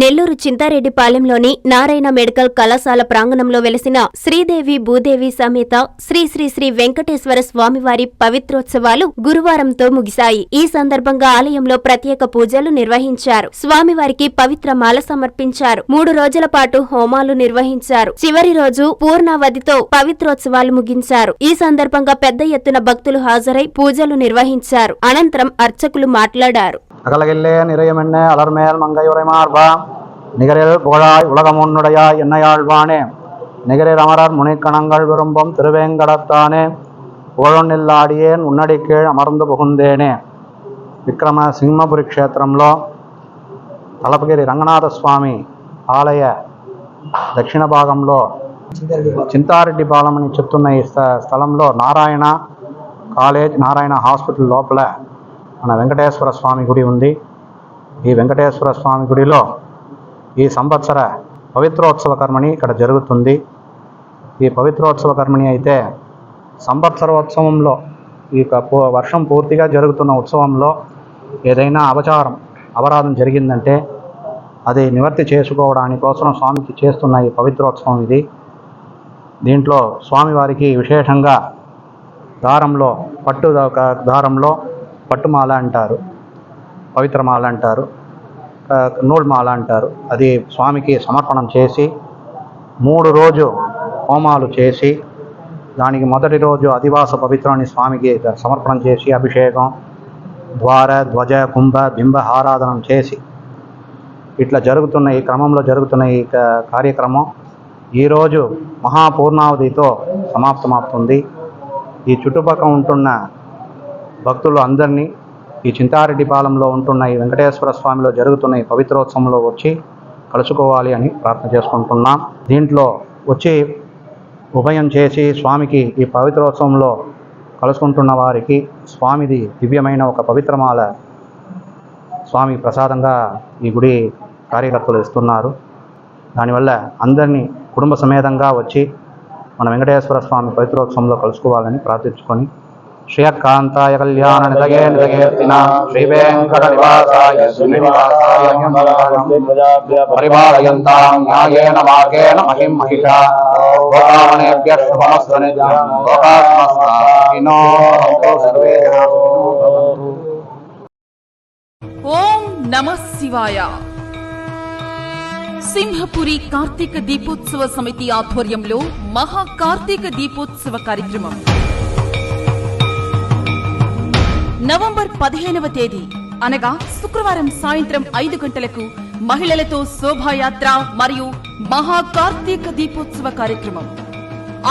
Nellore చింతారెడ్డిపాలెంలోని Narayana medical కళాశాల ప్రాంగణంలో వెలసిన శ్రీదేవి భూదేవి సమేత శ్రీ శ్రీ శ్రీ వెంకటేశ్వర స్వామివారి పవిత్రోత్సవాలు గురువారంతో ముగిశాయి. ఈ సందర్భంగా ఆలయంలో ప్రత్యేక పూజలు నిర్వహించారు. స్వామివారికి పవిత్ర మాల సమర్పించారు. మూడు రోజుల పాటు హోమాలు నిర్వహించారు. చివరి రోజు పూర్ణావధితో పవిత్రోత్సవాలు ముగించారు. ఈ సందర్భంగా పెద్ద ఎత్తున భక్తులు హాజరై పూజలు నిర్వహించారు. అనంతరం అర్చకులు మాట్లాడారు. அகலகில்லே நிறையமென்ன அலர்மேல் மங்கை உரைமார்பா நிகரில் புகழாய் உலகமுன்னுடைய என்னையாழ்வானே. நிகரில் அமரர் முனிக்கணங்கள் விரும்பும் திருவேங்கடத்தானே. புகழொன்னில்லாடியேன் உன்னடி கீழ் அமர்ந்து புகுந்தேனே. விக்ரம சிம்மபுரி க்ஷேత్రంలో తలపగిరి రంగనాథ స్వామి ఆలయ దక్షిణ భాగంలో చింతారెడ్డి పాలెం అని చెప్తున్న ఈ స్థలంలో నారాయణ కాలేజ్ నారాయణ హాస్పిటల్ లోపల మన వెంకటేశ్వర స్వామి గుడి ఉంది. ఈ వెంకటేశ్వర స్వామి గుడిలో ఈ సంవత్సర పవిత్రోత్సవ కర్మని ఇక్కడ జరుగుతుంది. ఈ పవిత్రోత్సవ కర్మని అయితే సంవత్సరోత్సవంలో ఈ వర్షం పూర్తిగా జరుగుతున్న ఉత్సవంలో ఏదైనా అపచారం అపరాధం జరిగిందంటే అది నివర్తి చేసుకోవడానికి కోసం స్వామికి చేస్తున్న ఈ పవిత్రోత్సవం ఇది. దీంట్లో స్వామివారికి విశేషంగా దారంలో పట్టు దారంలో పట్టుమాల అంటారు పవిత్రమాల అంటారు నూల్మాల అంటారు. అది స్వామికి సమర్పణం చేసి మూడు రోజు హోమాలు చేసి దానికి మొదటి రోజు అధివాస పవిత్రాన్ని స్వామికి సమర్పణం చేసి అభిషేకం ద్వార ధ్వజ కుంభ బింబ ఆరాధనం చేసి ఇట్లా జరుగుతున్న ఈ క్రమంలో జరుగుతున్న ఈ కార్యక్రమం ఈరోజు మహాపూర్ణావధితో సమాప్తమవుతుంది. ఈ చుట్టుపక్కల ఉంటున్న భక్తులు అందరినీ ఈ చింతారెడ్డిపాలెంలో ఉంటున్న ఈ వెంకటేశ్వర స్వామిలో జరుగుతున్న ఈ పవిత్రోత్సవంలో వచ్చి కలుసుకోవాలి అని ప్రార్థన చేసుకుంటున్నాం. దీంట్లో వచ్చి ఉభయం చేసి స్వామికి ఈ పవిత్రోత్సవంలో కలుసుకుంటున్న వారికి స్వామిది దివ్యమైన ఒక పవిత్రమాల స్వామి ప్రసాదంగా ఈ గుడి కార్యకర్తలు ఇస్తున్నారు. దానివల్ల అందరినీ కుటుంబ సమేతంగా వచ్చి మన వెంకటేశ్వర స్వామి పవిత్రోత్సవంలో కలుసుకోవాలని ప్రార్థించుకొని శ్రీయకాంతాయ కళ్యాణ నిలగే నిలగేర్తిన శ్రీ వెంకట నివాసాయ శ్రీనివాసాయ పరిపాలయంతాం న్యాయేన మార్గేణ మహిం మహిష గోపామణేభ్య శుభమస్తు నిత్యం గోపాస్మస్తాకినో సర్వే ఓం నమ శివాయ. సింహపురి కార్తీక దీపోత్సవ సమితి ఆధ్వర్యంలో మహా కార్తీక దీపోత్సవ కార్యక్రమం. నవంబర్ పదిహేనవ తేదీ. అనగా శుక్రవారం సాయంత్రం ఐదు గంటలకు మహిళలతో శోభాయాత్ర మరియు మహా కార్తీక దీపోత్సవ కార్యక్రమం.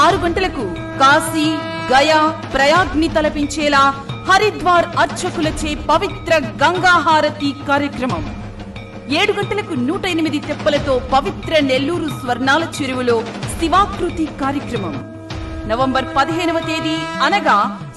ఆరు గంటలకు కాశీ గయా ప్రయాగ్ని తలపించేలా హరిద్వార్ అర్చకులచే పవిత్ర గంగాహారతి కార్యక్రమం. ఏడు గంటలకు నూట ఎనిమిది తెప్పలతో పవిత్ర నెల్లూరు స్వర్ణాల చెరువులో శివాకృతి కార్యక్రమం. నవంబర్ పదిహేనవ తేదీ అనగా